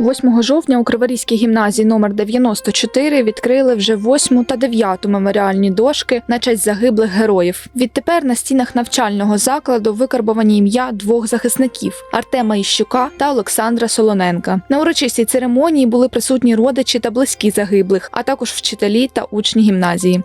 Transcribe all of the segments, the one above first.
8 жовтня у Криворізькій гімназії номер 94 відкрили вже 8 та 9 меморіальні дошки на честь загиблих героїв. Відтепер на стінах навчального закладу викарбовані ім'я двох захисників Артема Іщука та Олександра Солоненка. На урочистій церемонії були присутні родичі та близькі загиблих, а також вчителі та учні гімназії.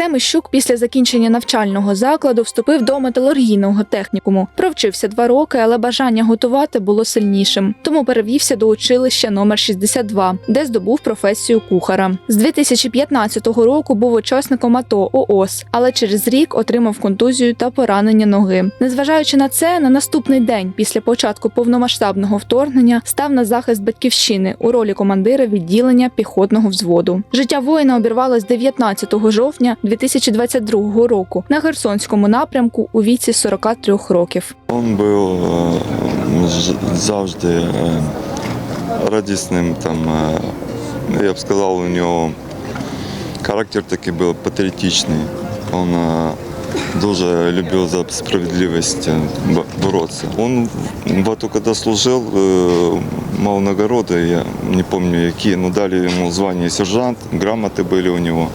Артем Іщук після закінчення навчального закладу вступив до металургійного технікуму. Провчився два роки, але бажання готувати було сильнішим. Тому перевівся до училища номер 62, де здобув професію кухара. З 2015 року був учасником АТО ООС, але через рік отримав контузію та поранення ноги. Незважаючи на це, на наступний день після початку повномасштабного вторгнення став на захист батьківщини у ролі командира відділення піхотного взводу. Життя воїна обірвалось 19 жовтня 2022 року на Херсонському напрямку у віці 43 років. Він був е, завжди е, радісним. Там, е, я б сказав, у нього характер такий був патріотичний. Він дуже любив за справедливість боротися. Він в АТО, коли служив, мав нагороди, я не пам'ятаю які, але дали йому звання сержант, грамоти були у нього.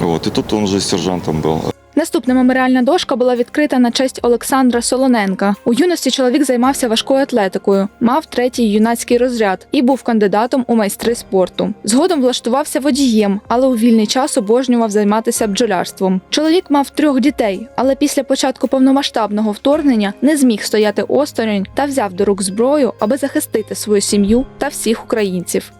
Вот. І тут він вже сержантом був. Наступна меморіальна дошка була відкрита на честь Олександра Солоненка. У юності чоловік займався важкою атлетикою, мав третій юнацький розряд і був кандидатом у майстри спорту. Згодом влаштувався водієм, але у вільний час обожнював займатися бджолярством. Чоловік мав трьох дітей, але після початку повномасштабного вторгнення не зміг стояти осторонь та взяв до рук зброю, аби захистити свою сім'ю та всіх українців.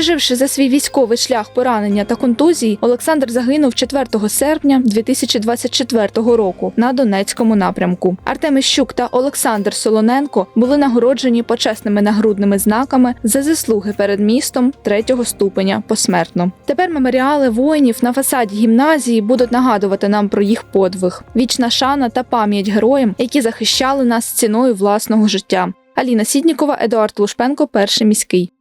Переживши за свій військовий шлях поранення та контузії, Олександр загинув 4 серпня 2024 року на Донецькому напрямку. Артем Іщук та Олександр Солоненко були нагороджені почесними нагрудними знаками за заслуги перед містом третього ступеня посмертно. Тепер меморіали воїнів на фасаді гімназії будуть нагадувати нам про їх подвиг, вічна шана та пам'ять героям, які захищали нас ціною власного життя. Аліна Сіднікова, Едуард Лушпенко, перший міський.